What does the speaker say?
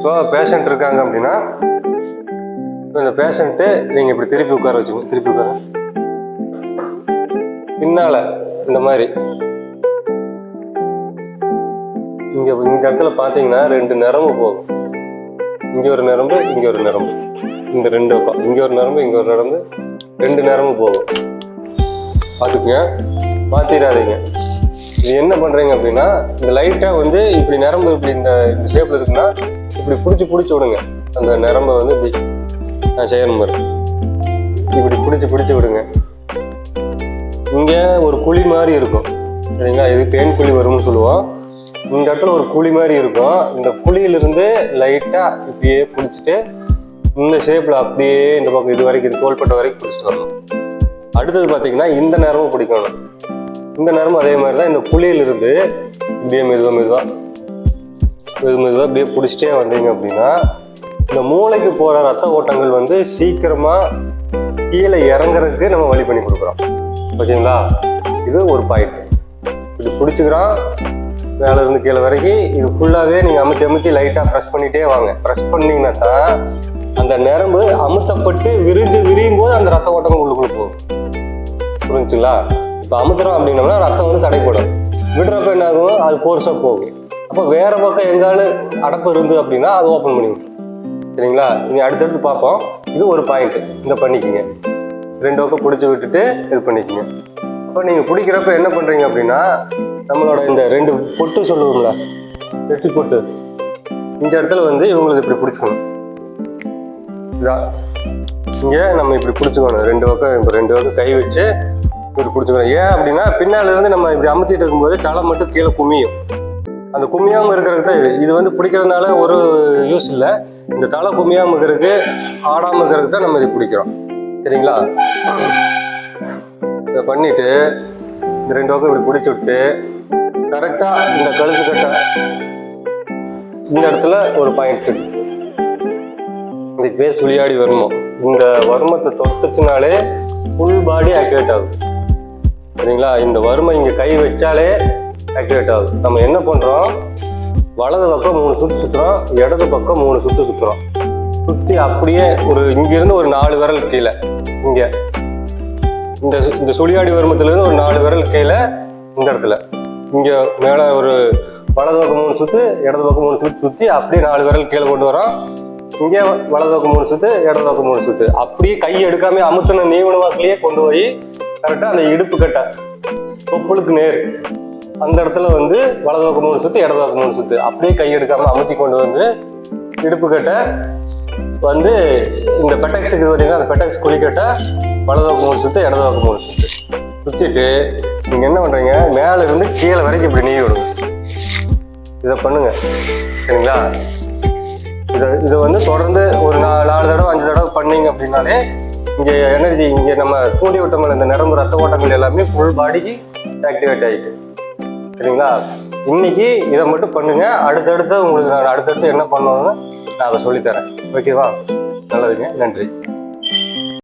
இப்போ பேஷண்ட் இருக்காங்க அப்படின்னா இப்போ இந்த பேஷண்ட்டு நீங்கள் இப்படி திருப்பி உட்கார வச்சுக்கணும் திருப்பி உட்கார பின்னால் இந்த மாதிரி. இங்கே இந்த இடத்துல பார்த்தீங்கன்னா ரெண்டு நரம்பு போகும். இங்கே ஒரு நரம்பு இங்கே ஒரு நரம்பு. இந்த ரெண்டு பக்கம். இங்கே ஒரு நரம்பு இங்கே ஒரு நரம்பு. ரெண்டு நரம்பு போகும். பார்த்துக்குங்க. மாத்திராதீங்க. இது என்ன பண்ணுறீங்க அப்படின்னா இந்த லைட்டாக வந்து இப்படி நரம்பு இப்படி இந்த இந்த இருக்குன்னா இப்படி பிடிச்சி பிடிச்சி விடுங்க. அந்த நரம்பை வந்து இப்படி நான் செய்யணும் மாதிரி இப்படி பிடிச்சி பிடிச்சி விடுங்க. இங்கே ஒரு குழி மாதிரி இருக்கும். சரிங்களா? இது பேன் குழி வரும்னு சொல்லுவோம். இந்த இடத்துல ஒரு குழி மாதிரி இருக்கும். இந்த குழியிலிருந்து லைட்டாக இப்படியே பிடிச்சிட்டு இந்த ஷேப்பில் அப்படியே இந்த பக்கம் இது வரைக்கும் இது தோள்பட்ட வரைக்கும் பிடிச்சிட்டு வரணும். அடுத்தது பார்த்தீங்கன்னா இந்த நேரமும் பிடிக்கணும். இந்த நேரமும் அதே மாதிரி தான் இந்த குழியிலிருந்து இப்படியே மெதுவாக மெதுவாக மெதுவாக அப்படியே பிடிச்சிட்டே வந்தீங்க அப்படின்னா இந்த மூளைக்கு போகிற ரத்த ஓட்டங்கள் வந்து சீக்கிரமாக கீழே இறங்குறதுக்கு நம்ம வழி பண்ணி கொடுக்குறோம். ஓகேங்களா? இது ஒரு பாயிண்ட் இது பிடிச்சிக்கிறோம் மேலே இருந்து கீழே வரைக்கும் இது ஃபுல்லாகவே நீங்கள் அமுத்தி அமுத்தி லைட்டாக ப்ரெஸ் பண்ணிகிட்டே வாங்க. ப்ரெஸ் பண்ணிங்கன்னா தான் அந்த நரம்பு அமுத்தப்பட்டு விரிஞ்சு விரியும் போது அந்த ரத்த ஓட்டங்கள் உள்ளுக்குள்ள போகும். புரிஞ்சுங்களா? இப்போ அமுத்துறோம் அப்படின்னோம்னா ரத்தம் வந்து தடைப்படும் விடுறப்ப என்ன ஆகும் அது கோர்ஸாக போகும். அப்போ வேற பக்கம் எங்காலும் அடப்பு இருந்து அப்படின்னா அது ஓப்பன் பண்ணி சரிங்களா? இனி அடுத்தடுத்து பார்ப்போம். இது ஒரு பாயிண்ட் இந்த பண்ணிக்கிங்க. ரெண்டு பக்கம் பிடிச்சி விட்டுட்டு இது பண்ணிக்கிங்க. அப்போ நீங்கள் பிடிக்கிறப்ப என்ன பண்ணுறீங்க அப்படின்னா நம்மளோட இந்த ரெண்டு பொட்டு சொல்லுவோம்ல வெற்றி பொட்டு. இந்த இடத்துல வந்து இவங்களுக்கு இப்படி பிடிச்சிக்கணும். இதான் இங்கே நம்ம இப்படி பிடிச்சிக்கணும். ரெண்டு பக்கம் இப்போ ரெண்டு பக்கம் கை வச்சு இப்படி பிடிச்சிக்கணும். ஏன் அப்படின்னா பின்னால் இருந்து நம்ம இப்படி அமுத்திட்டு இருக்கும்போது தலை மட்டும் கீழே குமியும். அந்த கும்மியாமல் இருக்கிறதுக்கு தான் இது. இது வந்து பிடிக்கிறதுனால ஒரு யூஸ் இல்லை. இந்த தலை குமியாமல் இருக்கிறதுக்கு ஆடாமல் இருக்கிறதுக்கு தான் நம்ம இது பிடிக்கிறோம். சரிங்களா? இதை பண்ணிட்டு இந்த ரெண்டு பக்கம் இப்படி பிடிச்சி விட்டு கரெக்டாக இந்த கழுத்து கட்டை இந்த இடத்துல ஒரு பாயிண்ட் இருக்கு இதுக்கு பேர் சுழியாடி வருமம் இந்த வருமத்தை தொட்டுச்சுனாலே ஃபுல் பாடி ஆக்டிவேட் ஆகுது சரிங்களா? இந்த வறுமை இங்கே கை வச்சாலே ஆக்டிவேட் ஆகுது நம்ம என்ன பண்ணுறோம் வலது பக்கம் மூணு சுற்று சுற்றுறோம் இடது பக்கம் மூணு சுற்று சுற்றுறோம் சுற்றி அப்படியே ஒரு இங்கேருந்து ஒரு நாலு விரல் கீழே இங்கே. இந்த சு- இந்த சுழியாடி வருமத்துலேருந்து ஒரு நாலு விரல் கீழே இந்த இடத்துல. இங்கே மேலே ஒரு வலது பக்கம் மூணு சுற்று இடது பக்கம் மூணு சுற்று சுற்றி அப்படியே நாலு விரல் கீழே கொண்டு வரோம். இங்கே வலது பக்கம் மூணு சுற்று இடது பக்கம் மூணு சுற்று அப்படியே கை எடுக்காம அமுத்தின நீவன வாக்கிலேயே கொண்டு போய் கரெக்டாக அந்த இடுப்பு கட்டை தொப்புளுக்கு நேர். அந்த இடத்துல வந்து வலது பக்கம் மூணு சுற்று இடது பக்கம் மூணு சுற்று அப்படியே கை எடுக்காம அமுத்தி கொண்டு வந்து இடுப்பு கட்ட வந்து இந்த பெட்டக்ஸ் இருக்குது பார்த்தீங்கன்னா அந்த பெட்டக்ஸ் குழிக்கட்டை வலது பக்கம் மூணு சுத்து இடது பக்கம் மூணு சுத்து. சுற்றிட்டு நீங்கள் என்ன பண்ணுறீங்க மேல இருந்து கீழே வரைக்கும் இப்படி நீவி விடுங்க. இதை பண்ணுங்க. சரிங்களா? இதை இதை வந்து தொடர்ந்து ஒரு நாலு தடவை அஞ்சு தடவை பண்ணீங்க அப்படின்னாலே இங்கே எனர்ஜி இங்கே நம்ம தூண்டி விட்டோம்ல இந்த நரம்பு ரத்த ஓட்டங்கள் எல்லாமே ஃபுல் பாடிக்கு ஆக்டிவேட் ஆகிட்டு சரிங்களா? இன்னைக்கு இதை மட்டும் பண்ணுங்க. அடுத்தடுத்து உங்களுக்கு நான் அடுத்தடுத்து என்ன பண்ணணும்னு நான் அதை சொல்லித்தரேன். ஓகேவா நல்லதுங்க. நன்றி.